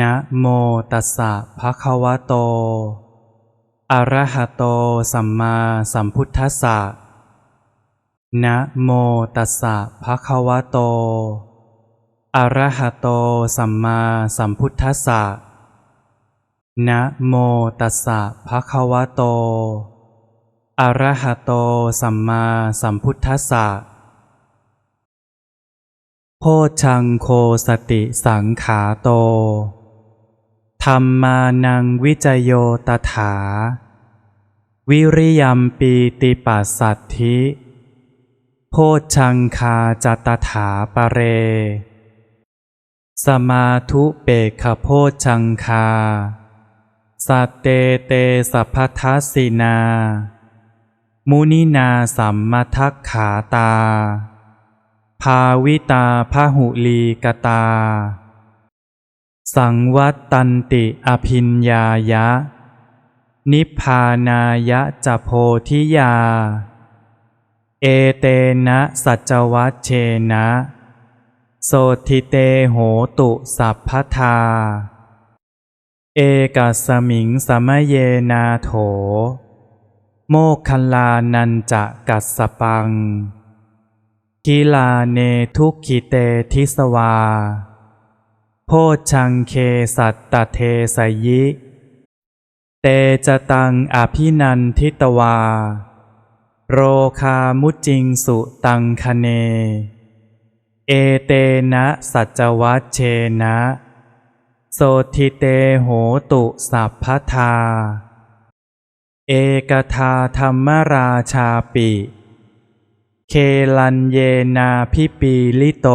นะโมตัสสะภะคะวะโต อะระหะโตสัมมาสัมพุทธัสสะ นะโมตัสสะภะคะวะโต อะระหะโตสัมมาสัมพุทธัสสะ นะโมตัสสะภะคะวะโต อะระหะโตสัมมาสัมพุทธัสสะ โพชังโคสติสังขาโต ธรรมานังวิจโยตถา วิริยมปีติปัสสัทธิ โพชังคาจตถาปเร สมาธุเปขโพชังคา สัตเตเตสัพพทัสสินา มุนินาสัมมาทักขาตา ภาวิตาพหุลีกตา สังวัตตันติอภิญญายะ นิพพานายะจะโพธิยา เอเตนะสัจวัชเชนะ โสทิเตโหตุสัพพทา เอกัสมิงสมเยนาโถ โมคคลลานันจะกัสสปัง กิลาเนทุกขิเตทิสวา โพชังเคสัตตเทสยิ เตจตังอภินันทิตวา โรคามุจิงสุตังคเน เอเตนะสัจวัชเชนะ โสทิเตโหตุสัพพทา เอกทาธรรมราชาปิ เคลันเยนาพิปีลิโต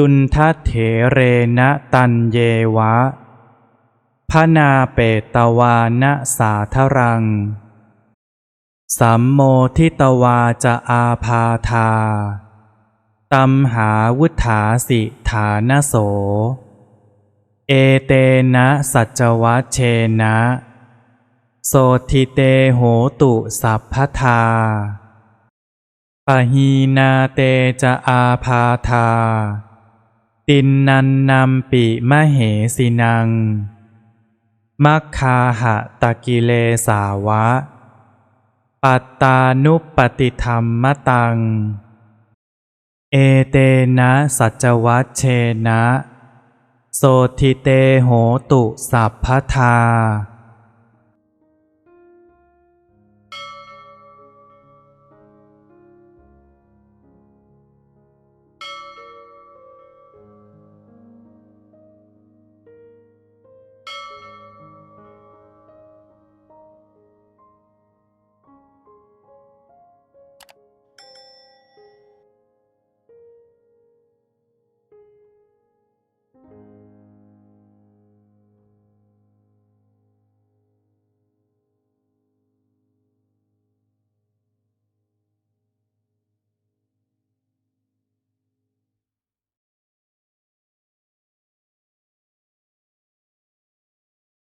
จุนทัตเถเรนะตันเยวะพนาเปตวานะสาทรัง สัมโมทิตวาจะอาพาธาตัมหาวุธาสิฐานโส เอเตนะสัจวัชเชนะ โสทิเตโหตุสัพพทาปหีนาเตจะอาพาธา ตินนันนำปิมะเหสินัง มัคคาหะตะกิเลสาวะ ปัตตานุปฏิธรรมตัง เอเตนะสัจวัชเชนะ โสทิเตโหตุสัพพทา